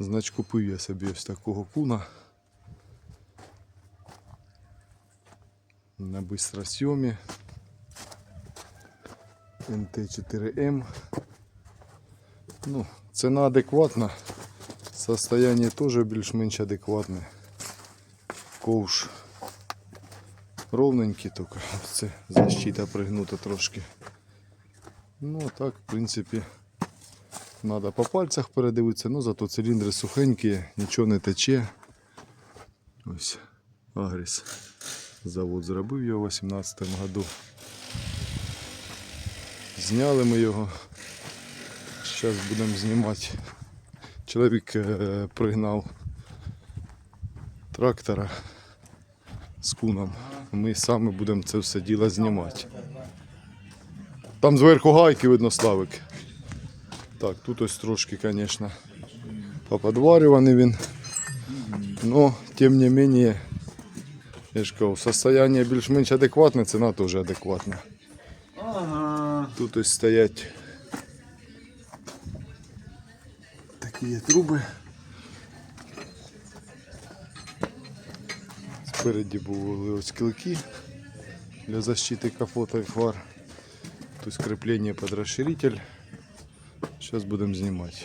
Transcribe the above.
Значить, купив я собі ось такого куна. На бистросйомі. НТ4М. Ну, ціна адекватна. Состояние теж більш-менш адекватне. Ковш ровненький, тільки це защита пригнута трошки. Ну, а так, в принципі, треба по пальцях передивитися, ну зато циліндри сухенькі, нічого не тече. Ось Агріс. Завод зробив його у 18 году. Зняли ми його. Зараз будемо знімати. Чоловік е, пригнав трактора з куном. Ми саме будемо це все діло знімати. Там зверху гайки видно Славик. Так, тут ось трошки, звісно, поподварюваний він. Но, тим не менее, я ж кажу, состояние більш-менш адекватне, ціна теж адекватна. Ага. Тут ось стоять такі труби. Спереді були ось килки для защиты капота і фар. Тут крепление под расширитель. Сейчас будем знімати.